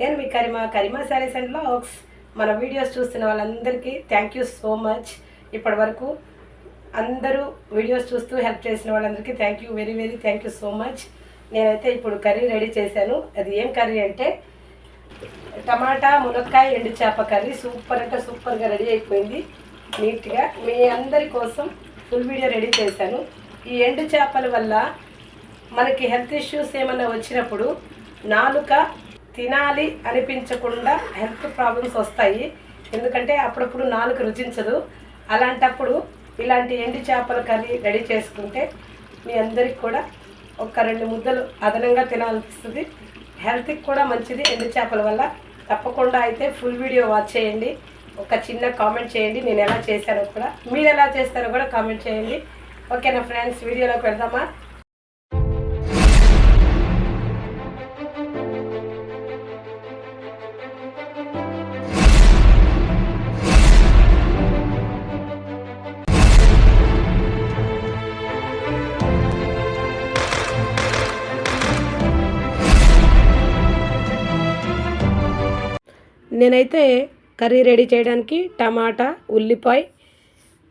నేను మీ Karima Karima sarees and vlogs మన videos చూస్తున్న వాళ్ళందరికీ థ్యాంక్ యూ సో మచ్ ఇప్పటి వరకు అందరూ వీడియోస్ చూస్తూ హెల్ప్ చేసిన వాళ్ళందరికీ thank you very very thank you so much నేనైతే ఇప్పుడు కర్రీ రెడీ చేశాను. అది ఏం కర్రీ అంటే టమాటా మునక్కాయ ఎండు చేప కర్రీ. సూపర్ అంటే సూపర్గా రెడీ అయిపోయింది. నీట్గా మీ అందరి కోసం ఫుల్ వీడియో రెడీ చేశాను. ఈ ఎండు చేపల వల్ల మనకి హెల్త్ ఇష్యూస్ ఏమైనా వచ్చినప్పుడు నాలుక తినాలి అనిపించకుండా హెల్త్ ప్రాబ్లమ్స్ వస్తాయి. ఎందుకంటే అప్పుడప్పుడు నాలుక రుచించదు అలాంటప్పుడు ఇలాంటి ఎండు చేపల కర్రీ రెడీ చేసుకుంటే మీ అందరికి కూడా ఒక రెండు ముద్దలు అదనంగా తినాలనిపిస్తుంది. హెల్త్కి కూడా మంచిది ఎండు చేపల వల్ల. తప్పకుండా అయితే ఫుల్ వీడియో వాచ్ చేయండి. ఒక చిన్న కామెంట్ చేయండి. నేను ఎలా చేశానో కూడా మీరు ఎలా చేస్తారో కూడా కామెంట్ చేయండి. ఓకేనా ఫ్రెండ్స్? వీడియోలోకి వెళ్దామా? నేనైతే కర్రీ రెడీ చేయడానికి టమాటా ఉల్లిపాయ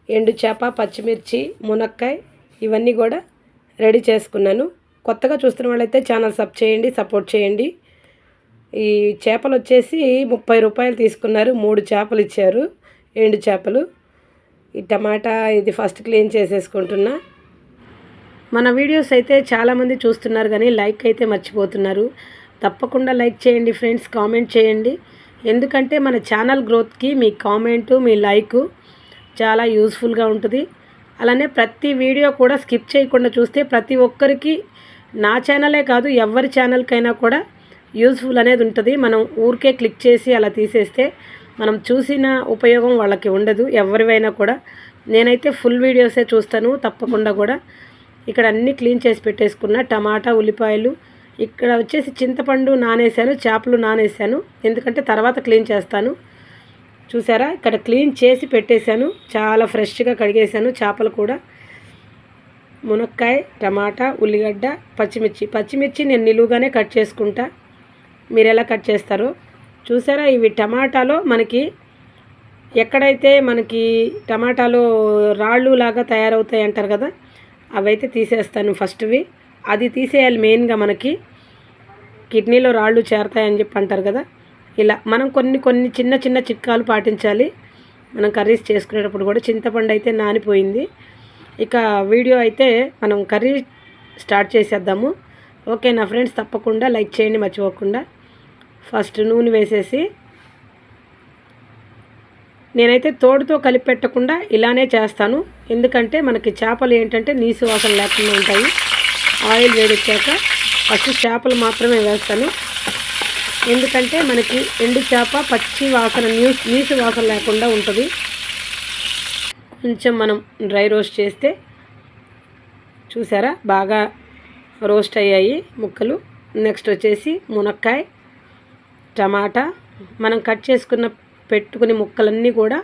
ఎండు చేప పచ్చిమిర్చి మునక్కాయ ఇవన్నీ కూడా రెడీ చేసుకున్నాను. కొత్తగా చూస్తున్న వాళ్ళైతే ఛానల్ సబ్ చేయండి సపోర్ట్ చేయండి. ఈ చేపలు వచ్చేసి ముప్పై రూపాయలు తీసుకున్నారు. మూడు చేపలు ఇచ్చారు ఎండు చేపలు. ఈ టమాటా ఇది ఫస్ట్ క్లీన్ చేసేసుకుంటున్నా. మన వీడియోస్ అయితే చాలామంది చూస్తున్నారు కానీ లైక్ అయితే మర్చిపోతున్నారు. తప్పకుండా లైక్ చేయండి ఫ్రెండ్స్ కామెంట్ చేయండి. ఎందుకంటే మన ఛానల్ గ్రోత్కి మీ కామెంటు మీ లైకు చాలా యూస్ఫుల్గా ఉంటుంది. అలానే ప్రతి వీడియో కూడా స్కిప్ చేయకుండా చూస్తే ప్రతి ఒక్కరికి నా ఛానలే కాదు ఎవరి ఛానల్కైనా కూడా యూస్ఫుల్ అనేది ఉంటుంది. మనం ఊరికే క్లిక్ చేసి అలా తీసేస్తే మనం చూసిన ఉపయోగం వాళ్ళకి ఉండదు ఎవరివైనా కూడా. నేనైతే ఫుల్ వీడియోసే చూస్తాను తప్పకుండా కూడా. ఇక్కడ అన్నీ క్లీన్ చేసి పెట్టేసుకున్న టమాటా ఉల్లిపాయలు ఇక్కడ వచ్చేసి చింతపండు నానేసాను చేపలు నానేసాను ఎందుకంటే తర్వాత క్లీన్ చేస్తాను. చూసారా? ఇక్కడ క్లీన్ చేసి పెట్టేశాను. చాలా ఫ్రెష్గా కడిగేశాను చేపలు కూడా. మునక్కాయ టమాటా ఉల్లిగడ్డ పచ్చిమిర్చి. పచ్చిమిర్చి నేను నిలువుగానే కట్ చేసుకుంటా. మీరు ఎలా కట్ చేస్తారో. చూసారా? ఇవి టమాటాలో మనకి ఎక్కడైతే మనకి టమాటాలో రాళ్ళు లాగా తయారవుతాయి అంటారు కదా అవైతే తీసేస్తాను ఫస్ట్వి. అది తీసేయాలి మెయిన్గా మనకి. కిడ్నీలో రాళ్ళు చేరతాయని చెప్పి అంటారు కదా. ఇలా మనం కొన్ని కొన్ని చిన్న చిన్న చిట్కాలు పాటించాలి. మనం కర్రీస్ చేసుకునేటప్పుడు కూడా చింతపండు అయితే నానిపోయింది. ఇక వీడియో అయితే మనం కర్రీ స్టార్ట్ చేసేద్దాము. ఓకే నా ఫ్రెండ్స్ తప్పకుండా లైక్ చేయండి మర్చిపోకుండా. ఫస్ట్ నూనె వేసేసి నేనైతే తోడుతో కలిపి పెట్టకుండా ఇలానే చేస్తాను. ఎందుకంటే మనకి చేపలు ఏంటంటే నీసు వాసన లేకుండా ఉంటాయి. ఆయిల్ వేడెక్కాక ఫస్ట్ చేపలు మాత్రమే వేస్తాను. ఎందుకంటే మనకి ఎండు చేప పచ్చి వాసన నీసు నీసు వాసన లేకుండా ఉంటుంది. కొంచెం మనం డ్రై రోస్ట్ చేస్తే చూసారా? బాగా రోస్ట్ అయ్యాయి ముక్కలు. నెక్స్ట్ వచ్చేసి మునక్కాయ టమాటా. మనం కట్ చేసుకున్న పెట్టుకునే ముక్కలన్నీ కూడా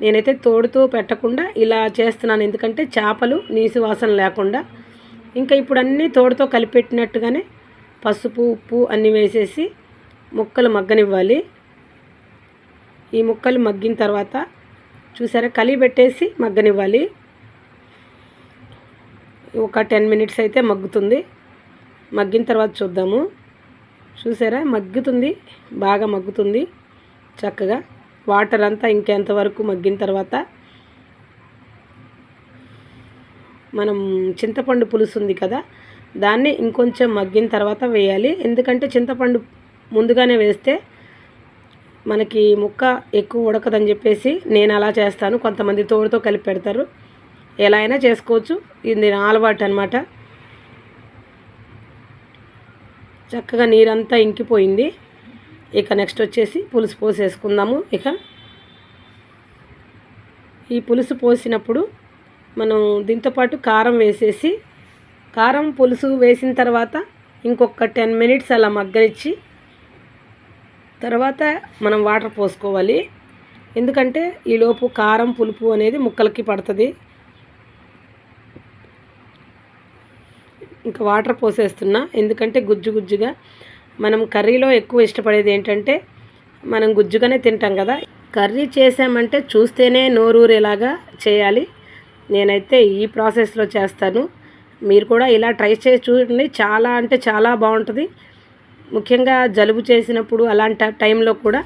నేనైతే తోడుతో పెట్టకుండా ఇలా చేస్తున్నాను. ఎందుకంటే చేపలు నీసు వాసన లేకుండా ఇంకా ఇప్పుడు అన్నీ తోడుతో కలిపెట్టినట్టుగానే పసుపు ఉప్పు అన్నీ వేసేసి ముక్కలు మగ్గనివ్వాలి. ఈ ముక్కలు మగ్గిన తర్వాత చూసారా కలిగి పెట్టేసి మగ్గనివ్వాలి. ఒక టెన్ మినిట్స్ అయితే మగ్గుతుంది. మగ్గిన తర్వాత చూద్దాము. చూసారా మగ్గుతుంది బాగా మగ్గుతుంది. చక్కగా వాటర్ అంతా ఇంకెంతవరకు మగ్గిన తర్వాత మనం చింతపండు పులుసు ఉంది కదా దాన్ని ఇంకొంచెం మగ్గిన తర్వాత వేయాలి. ఎందుకంటే చింతపండు ముందుగానే వేస్తే మనకి ముక్క ఎక్కువ ఉడకదని చెప్పేసి నేను అలా చేస్తాను. కొంతమంది తోడుతో కలిపి పెడతారు. ఎలా అయినా చేసుకోవచ్చు. ఇది నా అలవాటు అనమాట చక్కగా నీరంతా ఇంకిపోయింది. ఇక నెక్స్ట్ వచ్చేసి పులుసు పోసేసుకుందాము. ఇక ఈ పులుసు పోసినప్పుడు మనం దీంతోపాటు కారం వేసేసి కారం పులుసు వేసిన తర్వాత ఇంకొక టెన్ మినిట్స్ అలా మగ్గనిచ్చి తర్వాత మనం వాటర్ పోసుకోవాలి. ఎందుకంటే ఈలోపు కారం పులుపు అనేది ముక్కలకి పడుతుంది. ఇంకా వాటర్ పోసేస్తున్నా. ఎందుకంటే గుజ్జు గుజ్జుగా మనం కర్రీలో ఎక్కువ ఇష్టపడేది ఏంటంటే మనం గుజ్జుగానే తింటాం కదా. కర్రీ చేసామంటే చూస్తేనే నోరూరేలాగా చేయాలి. నేనైతే ఈ ప్రాసెస్లో చేస్తాను. మీరు కూడా ఇలా ట్రై చేసి చూడండి. చాలా అంటే చాలా బాగుంటుంది. ముఖ్యంగా జలుబు చేసినప్పుడు అలాంటి టైంలో కూడా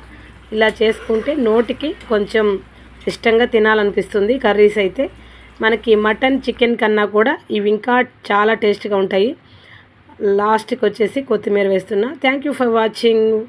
ఇలా చేసుకుంటే నోటికి కొంచెం ఇష్టంగా తినాలనిపిస్తుంది కర్రీస్ అయితే. మనకి మటన్ చికెన్ కన్నా కూడా ఇవి ఇంకా చాలా టేస్ట్గా ఉంటాయి. లాస్ట్కి వచ్చేసి కొత్తిమీర వేస్తున్నా. Thank you for watching.